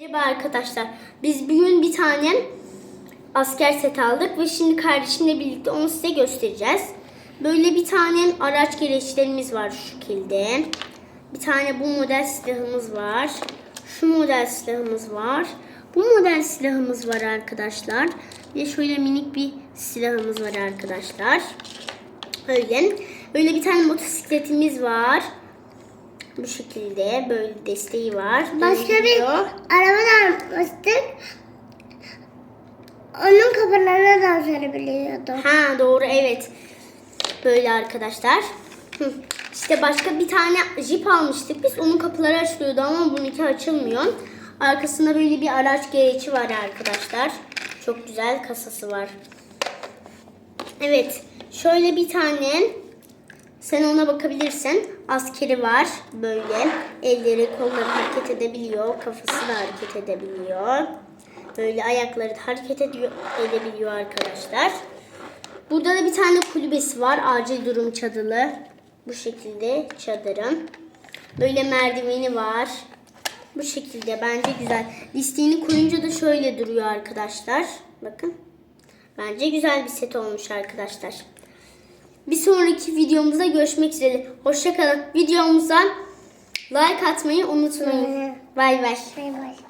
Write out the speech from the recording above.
Merhaba arkadaşlar. Biz bugün bir tane asker set aldık ve şimdi kardeşimle birlikte onu size göstereceğiz. Böyle bir tane araç gereçlerimiz var şu şekilde. Bir tane bu model silahımız var. Şu model silahımız var. Bu model silahımız var arkadaşlar. Ve şöyle minik bir silahımız var arkadaşlar. Öyle. Böyle bir tane motosikletimiz var. Bu şekilde böyle desteği var. Başka bir araba almıştık. Onun kapılarına da sarabiliyordu. Ha doğru evet. Böyle arkadaşlar. İşte başka bir tane jip almıştık biz. Onun kapıları açılıyordu ama bununki açılmıyor. Arkasında böyle bir araç gereci var arkadaşlar. Çok güzel kasası var. Evet. Şöyle bir tane sen ona bakabilirsin. Askeri var böyle. Elleri kolları hareket edebiliyor. Kafası da hareket edebiliyor. Böyle ayakları da hareket ediyor, edebiliyor arkadaşlar. Burada da bir tane kulübesi var. Acil durum çadırı. Bu şekilde çadırın. Böyle merdiveni var. Bu şekilde bence güzel. Listeğini koyunca da şöyle duruyor arkadaşlar. Bakın. Bence güzel bir set olmuş arkadaşlar. Bir sonraki videomuzda görüşmek üzere. Hoşçakalın. Videomuza like atmayı unutmayın. Bay bay. Bay bay.